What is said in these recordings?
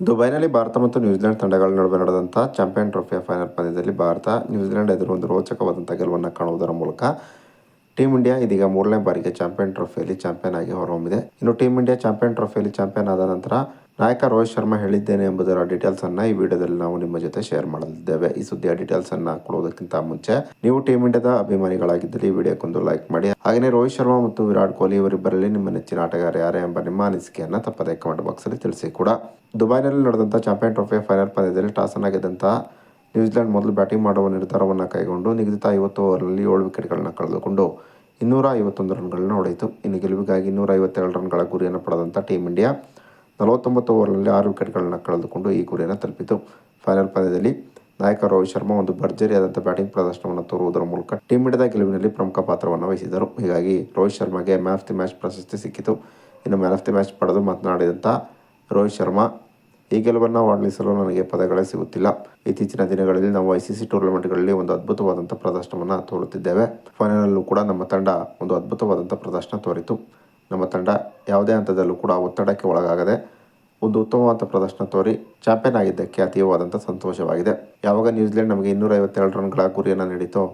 ದುಬೈನಲ್ಲಿ ಭಾರತ ಮತ್ತು ನ್ಯೂಜಿಲೆಂಡ್ ತಂಡಗಳ ನಡುವೆ ನಡೆದಂಥ ಚಾಂಪಿಯನ್ ಟ್ರೋಫಿಯ ಫೈನಲ್ ಪಂದ್ಯದಲ್ಲಿ ಭಾರತ, ನ್ಯೂಜಿಲೆಂಡ್ ಎದುರು ಒಂದು ರೋಚಕವಾದಂಥ ಗೆಲುವನ್ನು ಕಾಣುವುದರ ಮೂಲಕ ಟೀಮ್ ಇಂಡಿಯಾ ಇದೀಗ ಮೂರನೇ ಬಾರಿಗೆ ಚಾಂಪಿಯನ್ ಟ್ರೋಫಿಯಲ್ಲಿ ಚಾಂಪಿಯನ್ ಆಗಿ ಹೊರಹೊಮ್ಮಿದೆ. ಇನ್ನು ಟೀಮ್ ಇಂಡಿಯಾ ಚಾಂಪಿಯನ್ ಟ್ರೋಫಿಯಲ್ಲಿ ಚಾಂಪಿಯನ್ ಆದ ನಂತರ ನಾಯಕ ರೋಹಿತ್ ಶರ್ಮಾ ಹೇಳಿದ್ದೇನೆ ಎಂಬುದರ ಡೀಟೇಲ್ಸ್ ಅನ್ನ ಈ ವಿಡಿಯೋದಲ್ಲಿ ನಾವು ನಿಮ್ಮ ಜೊತೆ ಶೇರ್ ಮಾಡಲಿದ್ದೇವೆ. ಈ ಸುದ್ದಿಯ ಡೀಟೇಲ್ಸ್ ಅನ್ನ ಕೊಡುವುದಕ್ಕಿಂತ ಮುಂಚೆ ನೀವು ಟೀಮ್ ಇಂಡಿಯಾದ ಅಭಿಮಾನಿಗಳಾಗಿದ್ದಲ್ಲಿ ಈ ವಿಡಿಯೋಕ್ಕೊಂದು ಲೈಕ್ ಮಾಡಿ. ಹಾಗೆಯೇ ರೋಹಿತ್ ಶರ್ಮಾ ಮತ್ತು ವಿರಾಟ್ ಕೊಹ್ಲಿ ಇವರಿಬ್ಬರಲ್ಲಿ ನಿಮ್ಮ ನೆಚ್ಚಿನ ಆಟಗಾರ ಯಾರೇ ಎಂಬ ನಿಮ್ಮ ಅನಿಸಿಕೆಯನ್ನು ತಪ್ಪದೇ ಕಮೆಂಟ್ ಬಾಕ್ಸ್ ಅಲ್ಲಿ ತಿಳಿಸಿ ಕೂಡ. ದುಬೈನಲ್ಲಿ ನಡೆದಂಥ ಚಾಂಪಿಯನ್ ಟ್ರೋಫಿಯ ಫೈನಲ್ ಪಂದ್ಯದಲ್ಲಿ ಟಾಸ್ ಅನ್ನ ಗೆದ್ದಂಥ ನ್ಯೂಜಿಲೆಂಡ್ ಮೊದಲು ಬ್ಯಾಟಿಂಗ್ ಮಾಡುವ ನಿರ್ಧಾರವನ್ನು ಕೈಗೊಂಡು ನಿಗದಿತ ಐವತ್ತು ಓವರ್ನಲ್ಲಿ ಏಳು ವಿಕೆಟ್ಗಳನ್ನು ಕಳೆದುಕೊಂಡು ಇನ್ನೂರ ಐವತ್ತೊಂದು ರನ್ಗಳನ್ನು ಹೊಡೆಯಿತು. ಇನ್ನು ಗೆಲುವಿಗಾಗಿ ಇನ್ನೂರ ಐವತ್ತೆರಡು ರನ್ಗಳ ಗುರಿಯನ್ನು ಪಡೆದಂಥ ಟೀಮ್ ಇಂಡಿಯಾ ನಲವತ್ತೊಂಬತ್ತು ಓವರ್ಗಳಲ್ಲಿ ಆರು ವಿಕೆಟ್ಗಳನ್ನು ಕಳೆದುಕೊಂಡು ಈ ಗುರಿಯನ್ನು ತಲುಪಿತು. ಫೈನಲ್ ಪಂದ್ಯದಲ್ಲಿ ನಾಯಕ ರೋಹಿತ್ ಶರ್ಮಾ ಒಂದು ಭರ್ಜರಿಯಾದಂಥ ಬ್ಯಾಟಿಂಗ್ ಪ್ರದರ್ಶನವನ್ನು ತೋರುವುದರ ಮೂಲಕ ಟೀಮ್ ಇಂಡಿಯಾದ ಗೆಲುವಿನಲ್ಲಿ ಪ್ರಮುಖ ಪಾತ್ರವನ್ನು ವಹಿಸಿದರು. ಹೀಗಾಗಿ ರೋಹಿತ್ ಶರ್ಮಾಗೆ ಮ್ಯಾನ್ ಆಫ್ ದಿ ಮ್ಯಾಚ್ ಪ್ರಶಸ್ತಿ ಸಿಕ್ಕಿತು. ಇನ್ನು ಮ್ಯಾನ್ ಆಫ್ ದಿ ಮ್ಯಾಚ್ ಪಡೆದು ಮಾತನಾಡಿದಂಥ ರೋಹಿತ್ ಶರ್ಮಾ, ಈ ಗೆಲುವನ್ನು ವರ್ಣಿಸಲು ನನಗೆ ಪದಗಳೇ ಸಿಗುತ್ತಿಲ್ಲ. ಇತ್ತೀಚಿನ ದಿನಗಳಲ್ಲಿ ನಾವು ಐ ಸಿ ಸಿ ಟೂರ್ನಮೆಂಟ್ಗಳಲ್ಲಿ ಒಂದು ಅದ್ಭುತವಾದಂಥ ಪ್ರದರ್ಶನವನ್ನು ತೋರುತ್ತಿದ್ದೇವೆ. ಫೈನಲಲ್ಲೂ ಕೂಡ ನಮ್ಮ ತಂಡ ಒಂದು ಅದ್ಭುತವಾದಂಥ ಪ್ರದರ್ಶನ ತೋರಿತು. ನಮ್ಮ ತಂಡ ಯಾವುದೇ ಹಂತದಲ್ಲೂ ಕೂಡ ಒತ್ತಡಕ್ಕೆ ಒಳಗಾಗದೆ ಒಂದು ಉತ್ತಮವಾದ ಪ್ರದರ್ಶನ ತೋರಿ ಚಾಂಪಿಯನ್ ಆಗಿದ್ದಕ್ಕೆ ಅತೀವವಾದಂಥ ಸಂತೋಷವಾಗಿದೆ. ಯಾವಾಗ ನ್ಯೂಜಿಲೆಂಡ್ ನಮಗೆ ಇನ್ನೂರ ಐವತ್ತೇಳು ರನ್ಗಳ ಗುರಿಯನ್ನು ನೀಡಿತೋ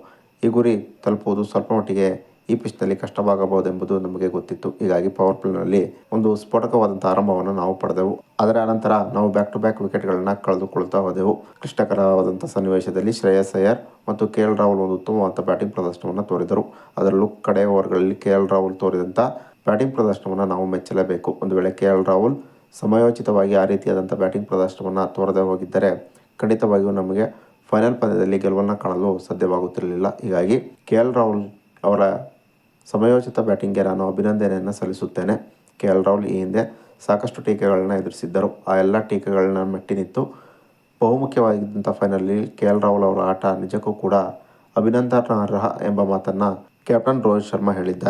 ಈ ಗುರಿ ತಲುಪುವುದು ಸ್ವಲ್ಪ ಮಟ್ಟಿಗೆ ಈ ಪಿಚ್ನಲ್ಲಿ ಕಷ್ಟವಾಗಬಹುದೆಂಬುದು ನಮಗೆ ಗೊತ್ತಿತ್ತು. ಹೀಗಾಗಿ ಪವರ್ ಪ್ಲೇನಲ್ಲಿ ಒಂದು ಸ್ಫೋಟಕವಾದಂಥ ಆರಂಭವನ್ನು ನಾವು ಪಡೆದೆವು. ಅದರ ಅನಂತರ ನಾವು ಬ್ಯಾಕ್ ಟು ಬ್ಯಾಕ್ ವಿಕೆಟ್ಗಳನ್ನು ಕಳೆದುಕೊಳ್ತಾ ಹೋದೆವು. ಕ್ಲಿಷ್ಟಕರವಾದಂಥ ಸನ್ನಿವೇಶದಲ್ಲಿ ಶ್ರೇಯಸ್ ಅಯ್ಯರ್ ಮತ್ತು ಕೆ ಎಲ್ ರಾಹುಲ್ ಒಂದು ಉತ್ತಮವಾದ ಬ್ಯಾಟಿಂಗ್ ಪ್ರದರ್ಶನವನ್ನು ತೋರಿದರು. ಅದರಲ್ಲೂ ಕಡೆಯ ಓವರ್ಗಳಲ್ಲಿ ಕೆ ಎಲ್ ರಾಹುಲ್ ತೋರಿದಂಥ ಬ್ಯಾಟಿಂಗ್ ಪ್ರದರ್ಶನವನ್ನು ನಾವು ಮೆಚ್ಚಲೇಬೇಕು. ಒಂದು ವೇಳೆ ಕೆ ಎಲ್ ರಾಹುಲ್ ಸಮಯೋಚಿತವಾಗಿ ಆ ರೀತಿಯಾದಂಥ ಬ್ಯಾಟಿಂಗ್ ಪ್ರದರ್ಶನವನ್ನು ತೋರದೆ ಹೋಗಿದ್ದರೆ ಖಂಡಿತವಾಗಿಯೂ ನಮಗೆ ಫೈನಲ್ ಪಂದ್ಯದಲ್ಲಿ ಗೆಲುವನ್ನು ಕಾಣಲು ಸಾಧ್ಯವಾಗುತ್ತಿರಲಿಲ್ಲ. ಹೀಗಾಗಿ ಕೆ ಎಲ್ ರಾಹುಲ್ ಅವರ ಸಮಯೋಚಿತ ಬ್ಯಾಟಿಂಗ್ಗೆ ನಾನು ಅಭಿನಂದನೆಯನ್ನು ಸಲ್ಲಿಸುತ್ತೇನೆ. ಕೆ ಎಲ್ ರಾಹುಲ್ ಈ ಹಿಂದೆ ಸಾಕಷ್ಟು ಟೀಕೆಗಳನ್ನು ಎದುರಿಸಿದ್ದರು. ಆ ಎಲ್ಲ ಟೀಕೆಗಳನ್ನ ಮೆಟ್ಟಿ ನಿಂತು ಬಹುಮುಖ್ಯವಾಗಿದ್ದಂಥ ಫೈನಲ್ಲಿ ಕೆ ಎಲ್ ರಾಹುಲ್ ಅವರ ಆಟ ನಿಜಕ್ಕೂ ಕೂಡ ಅಭಿನಂದನಾರ್ಹ ಎಂಬ ಮಾತನ್ನು ಕ್ಯಾಪ್ಟನ್ ರೋಹಿತ್ ಶರ್ಮಾ ಹೇಳಿದ್ದಾರೆ.